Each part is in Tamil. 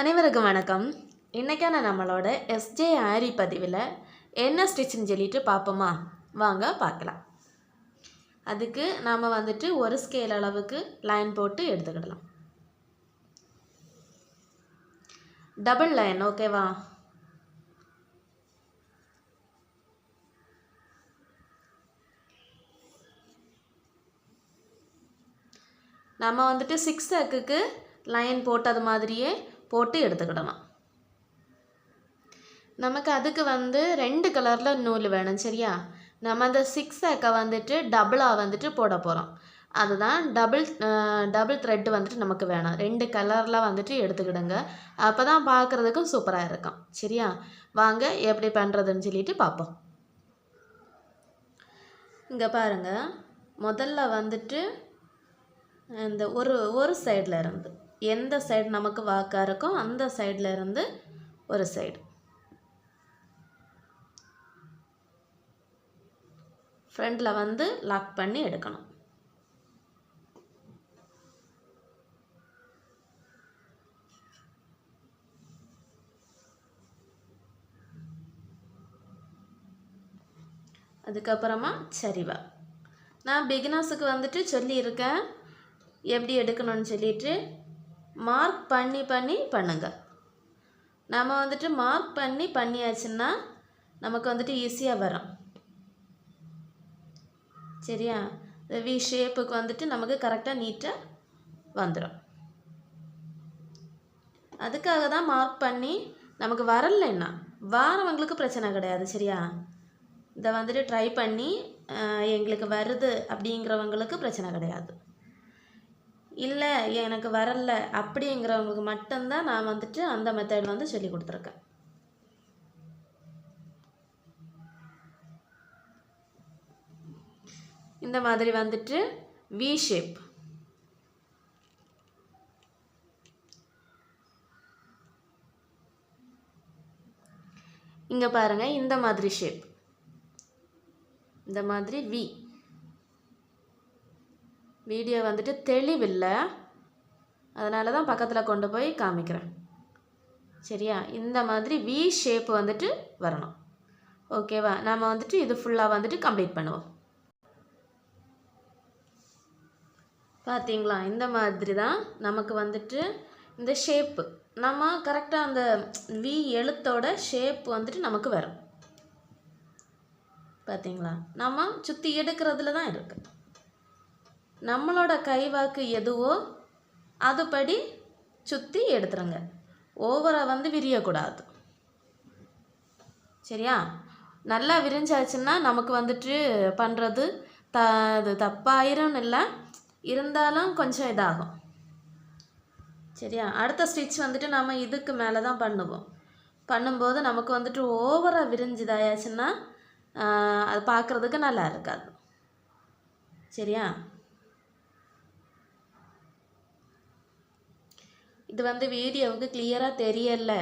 அனைவருக்கும் வணக்கம். இன்றைக்கான நம்மளோட எஸ்ஜே ஆரி பதிவில் என்ன ஸ்டிச்சிங் சொல்லிட்டு பார்ப்போமா? வாங்க பார்க்கலாம். அதுக்கு நாம் வந்துட்டு ஒரு ஸ்கேல் அளவுக்கு லைன் போட்டு எடுத்துக்கிடலாம். டபுள் லைன் ஓகேவா நம்ம வந்துட்டு சிக்ஸ் அக்குக்கு லைன் போட்டது மாதிரியே போட்டு எடுத்துக்கிடலாம். நமக்கு அதுக்கு வந்து ரெண்டு கலரில் நூல் வேணும் சரியா? நம்ம அந்த சிக்ஸ் அக்கை வந்துட்டு டபுளாக வந்துட்டு போட போகிறோம் அதுதான் டபுள் டபுள் த்ரெட் வந்துட்டு நமக்கு வேணும். ரெண்டு கலரில் வந்துட்டு எடுத்துக்கிடுங்க. அப்போ தான் பார்க்குறதுக்கும் சூப்பராக இருக்கும். சரியா? வாங்க எப்படி பண்ணுறதுன்னு சொல்லிட்டு பார்ப்போம் இங்கே பாருங்கள் முதல்ல வந்துட்டு இந்த ஒரு ஒரு சைடில் இருந்து. எந்த சைடு நமக்கு வாக்காக இருக்கோ அந்த சைடில் இருந்து ஒரு சைடு ஃப்ரண்டில் வந்து லாக் பண்ணி எடுக்கணும். அதுக்கப்புறமா சரிவா. நான் பிகினர்ஸுக்கு வந்துட்டு சொல்லியிருக்கேன். எப்படி எடுக்கணும்னு சொல்லிட்டு மார்க் பண்ணி பண்ணி பண்ணுங்க. நம்ம வந்துட்டு மார்க் பண்ணி பண்ணியாச்சுன்னா நமக்கு வந்துட்டு ஈஸியாக வரும். சரியா? இந்த வி ஷேப்புக்கு வந்துட்டு நமக்கு கரெக்டாக நீட்டாக வந்துடும் அதுக்காக தான் மார்க் பண்ணி நமக்கு வரலைன்னா வாரவங்களுக்கு பிரச்சனை கிடையாது சரியா? இதை வந்துட்டு ட்ரை பண்ணி எங்களுக்கு வருது அப்படிங்கிறவங்களுக்கு பிரச்சனை கிடையாது. இல்லை எனக்கு வரல. அப்படிங்கிறவங்களுக்கு மட்டும்தான் நான் வந்துட்டு அந்த மெத்தட் வந்து சொல்லி கொடுத்துருக்கேன். இந்த மாதிரி வந்துட்டு வி ஷேப் இங்கே பாருங்கள் இந்த மாதிரி ஷேப் இந்த மாதிரி வி வீடியோ வந்துட்டு தெளிவில்லை. அதனால தான் பக்கத்தில் கொண்டு போய் காமிக்கிறேன். சரியா? இந்த மாதிரி வி ஷேப் வந்துட்டு வரணும். ஓகேவா நம்ம வந்துட்டு இது ஃபுல்லாக வந்துட்டு கம்ப்ளீட் பண்ணுவோம். பார்த்தீங்களா இந்த மாதிரி தான் நமக்கு வந்துட்டு இந்த ஷேப்பு நம்ம கரெக்டாக அந்த வி எழுத்தோட ஷேப் வந்துட்டு நமக்கு வரும். பார்த்தீங்களா நம்ம சுற்றி எடுக்கிறதுல தான் இருக்குது நம்மளோட கைவாக்கு எதுவோ அதுபடி சுற்றி எடுத்துருங்க. ஓவராக வந்து விரியக்கூடாது. சரியா? நல்லா விரிஞ்சாச்சுன்னா நமக்கு வந்துட்டு பண்ணுறது த இது தப்பாயிரம்னு இல்லை இருந்தாலும் கொஞ்சம் இதாகும். சரியா? அடுத்த ஸ்டிச் வந்துட்டு நம்ம இதுக்கு மேலே தான் பண்ணுவோம். பண்ணும்போது நமக்கு வந்துட்டு ஓவராக விரிஞ்சுதாயாச்சுன்னா அது பார்க்குறதுக்கு நல்லா இருக்காது. சரியா? இது வந்து வீடியோவுக்கு கிளியராக தெரியல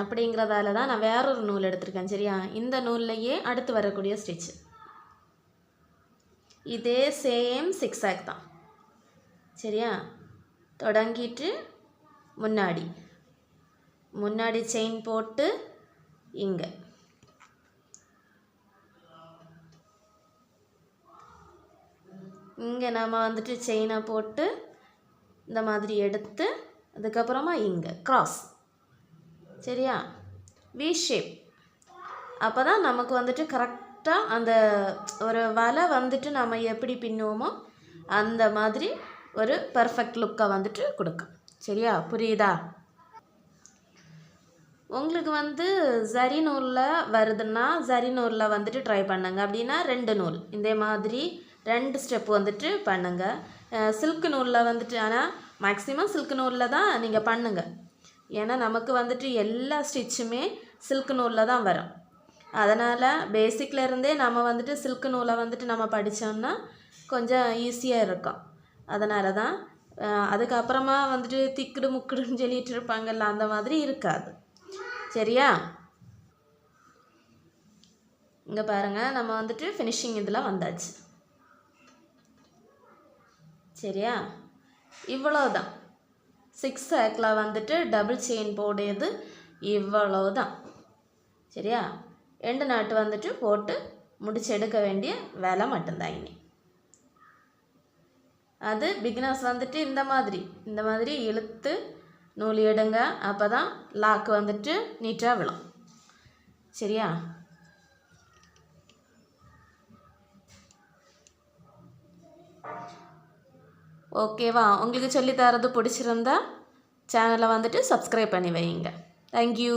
அப்படிங்கிறதால தான் நான் வேறொரு நூல் எடுத்திருக்கேன் சரியா? இந்த நூல்லையே அடுத்து வரக்கூடிய ஸ்டிச் இதே சேம் சிக்ஸ் தான் சரியா? தொடங்கிட்டு முன்னாடி. முன்னாடி செயின் போட்டு இங்கே. இங்கே நம்ம வந்துட்டு செயினை போட்டு இந்த மாதிரி எடுத்து அதுக்கப்புறமா இங்கே க்ராஸ் சரியா? வி ஷேப் அப்போ தான் நமக்கு வந்துட்டு கரெக்டாக அந்த ஒரு வலை வந்துட்டு நம்ம எப்படி பின்னுவோமோ அந்த மாதிரி ஒரு பர்ஃபெக்ட் லுக்கை வந்துட்டு கொடுக்கும். சரியா? புரியுதா? உங்களுக்கு வந்து ஜரி நூலில் வருதுன்னா ஜரி நூலில் வந்துட்டு ட்ரை பண்ணுங்க. அப்படின்னா ரெண்டு நூல். இந்த மாதிரி ரெண்டு ஸ்டெப் வந்துட்டு பண்ணுங்கள் சில்க் நூலில் வந்துட்டு ஆனால் மேக்ஸிமம் சில்க் நூலில் தான் நீங்கள் பண்ணுங்கள் ஏன்னா நமக்கு வந்துட்டு எல்லா ஸ்டிச்சுமே சில்க் நூலில் தான் வரும். அதனால் பேசிக்லேருந்தே நம்ம வந்துட்டு சில்க் நூலை வந்துட்டு நம்ம படித்தோம்னா கொஞ்சம் ஈஸியாக இருக்கும். அதனால தான் அதுக்கப்புறமா வந்துட்டு திக்குடு முக்குடுன்னு சொல்லிட்டு இருப்பாங்கல்ல அந்த மாதிரி இருக்காது. சரியா? இங்கே பாருங்கள் நம்ம வந்துட்டு ஃபினிஷிங் இதில் வந்தாச்சு. சரியா? இவ்வளோதான் சிக்ஸ் ஆக்கில் வந்துட்டு டபுள் செயின் போடையது இவ்வளவுதான். சரியா? எண்டு நாட்டு வந்துட்டு போட்டு முடிச்செடுக்க வேண்டிய வேலை மட்டும்தான் இனி. அது பிகினர்ஸ் வந்துட்டு இந்த மாதிரி. இந்த மாதிரி இழுத்து நூல் எடுங்க. அப்போ தான் லாக்கு வந்துட்டு நீட்டாக விழும். சரியா? ஓகேவா? உங்களுக்கு சொல்லித் தரது பிடிச்சிருந்தா சேனலை வந்துட்டு சப்ஸ்கிரைப் பண்ணி வைங்க தேங்க்யூ